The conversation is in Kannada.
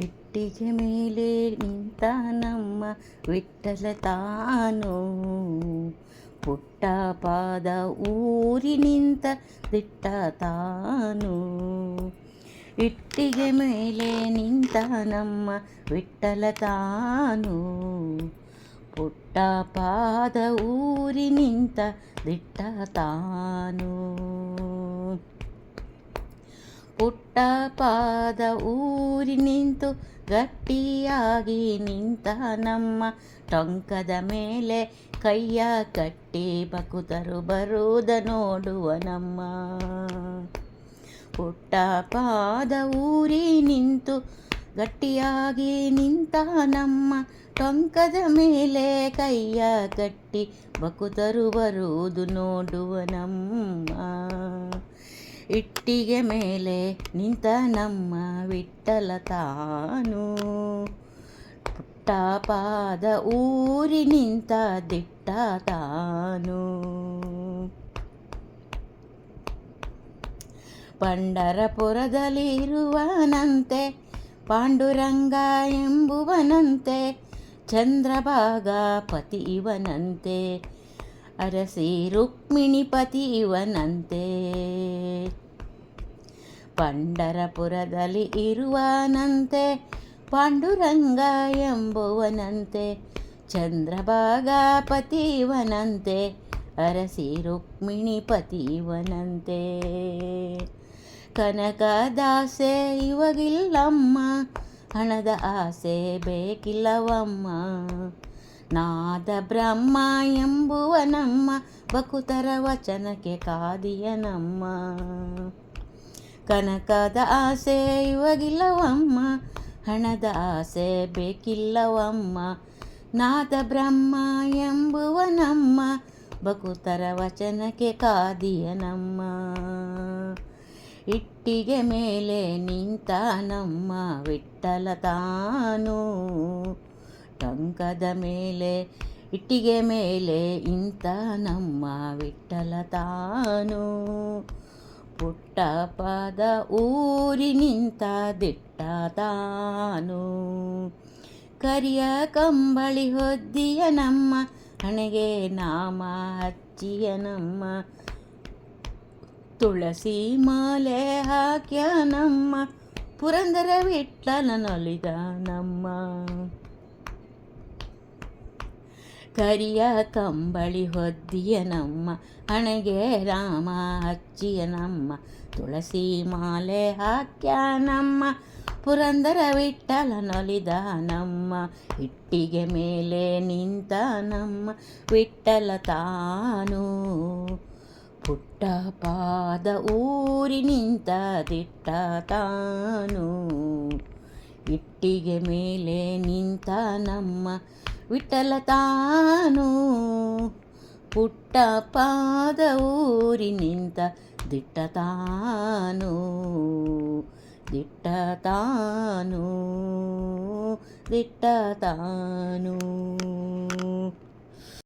ಇಟ್ಟಿಗೆ ಮೇಲೆ ನಿಂತ ನಮ್ಮ ವಿಠಲ ತಾನು ಪುಟ್ಟ ಪಾದ ಊರಿ ನಿಂತ ದಿಟ್ಟ ತಾನು ಇಟ್ಟಿಗೆ ಮೇಲೆ ನಿಂತ ನಮ್ಮ ವಿಠಲ ತಾನು ಪುಟ್ಟ ಪಾದ ಊರಿ ನಿಂತ ದಿಟ್ಟ ತಾನು ಪುಟ್ಟ ಪಾದ ಊರಿ ನಿಂತು ಗಟ್ಟಿಯಾಗಿ ನಿಂತ ನಮ್ಮ ಟೊಂಕದ ಮೇಲೆ ಕೈಯ ಕಟ್ಟಿ ಬಕುತರು ಬರುವುದ ನೋಡುವ ನಮ್ಮ. ಪುಟ್ಟ ಪಾದ ಊರಿ ನಿಂತು ಗಟ್ಟಿಯಾಗಿ ನಿಂತ ನಮ್ಮ ಟೊಂಕದ ಮೇಲೆ ಕೈಯ ಕಟ್ಟಿ ಬಕುತರು ಬರುವುದು ನೋಡುವ ನಮ್ಮ. ಇಟ್ಟಿಗೆ ಮೇಲೆ ನಿಂತ ನಮ್ಮ ವಿಠಲ ತಾನು. ಪುಟ್ಟಪಾದ ಊರಿ ನಿಂತ ದಿಟ್ಟ ತಾನು. ಪಂಡರಪುರದಲ್ಲಿರುವನಂತೆ, ಪಾಂಡುರಂಗ ಎಂಬುವನಂತೆ, ಚಂದ್ರಭಾಗ ಪತಿ ಇವನಂತೆ, ಅರಸಿ ರುಕ್ಮಿಣಿ ಪತಿ ಇವನಂತೆ. ಪಂಡರಪುರದಲ್ಲಿ ಇರುವನಂತೆ, ಪಾಂಡುರಂಗ ಎಂಬುವನಂತೆ ಚಂದ್ರಭಾಗಪತಿವನಂತೆ ಪತಿ ಅರಸಿ ರುಕ್ಮಿಣಿ ಪತಿ ಇವನಂತೆ. ಕನಕದಾಸೆ ಇವಾಗಿಲ್ಲಮ್ಮ, ಹಣದ ಆಸೆ ಬೇಕಿಲ್ಲವಮ್ಮ. ನಾದ ಬ್ರಹ್ಮ ಎಂಬುವ ನಮ್ಮ ಬಕುತರ ವಚನಕ್ಕೆ ಕಾದಿಯ ನಮ್ಮ ಕನಕದ ಆಸೆ ಇವಾಗಿಲ್ಲವಮ್ಮ, ಹಣದ ಆಸೆ ಬೇಕಿಲ್ಲವಮ್ಮ. ನಾದ ಬ್ರಹ್ಮ ಎಂಬುವ ನಮ್ಮ ಬಕುತರ ವಚನಕ್ಕೆ ಕಾದಿಯ ನಮ್ಮ ಇಟ್ಟಿಗೆ ಮೇಲೆ ನಿಂತ ನಮ್ಮ ವಿಠಲ ತಾನು. ಟಂಕದ ಮೇಲೆ, ಇಟ್ಟಿಗೆ ಮೇಲೆ ಇಂತ ನಮ್ಮ ವಿಠಲ ತಾನು. ಪುಟ್ಟ ಪದ ಊರಿ ನಿಂತ ದಿಟ್ಟ ತಾನು. ಕರಿಯ ಕಂಬಳಿ ಹೊದ್ದಿಯ ನಮ್ಮ ಹಣೆಗೆ ನಾಮ ಹಚ್ಚಿಯ ನಮ್ಮ ತುಳಸಿ ಮಾಲೆ ಹಾಕ್ಯ ನಮ್ಮ ಪುರಂದರ ವಿಠಲನೊಲಿದ ನಮ್ಮ ಕರಿಯ ಕಂಬಳಿ ಹೊದ್ದಿಯ ನಮ್ಮ ಹಣೆಗೆ ರಾಮ ಹಚ್ಚಿಯ ನಮ್ಮ ತುಳಸಿ ಮಾಲೆ ಹಾಕ್ಯ ನಮ್ಮ ಪುರಂದರ ವಿಠಲನೊಲಿದ ನಮ್ಮ ಇಟ್ಟಿಗೆ ಮೇಲೆ ನಿಂತ ನಮ್ಮ ವಿಠಲ ತಾನು. ಪುಟ್ಟ ಪಾದ ಊರಿ ನಿಂತ ದಿಟ್ಟ ತಾನು. ಇಟ್ಟಿಗೆ ಮೇಲೆ ನಿಂತ ನಮ್ಮ ವಿಠಲ ತಾನು ಪುಟ್ಟ ಪಾದ ಊರಿ ನಿಂತ ದಿಟ್ಟ ತಾನು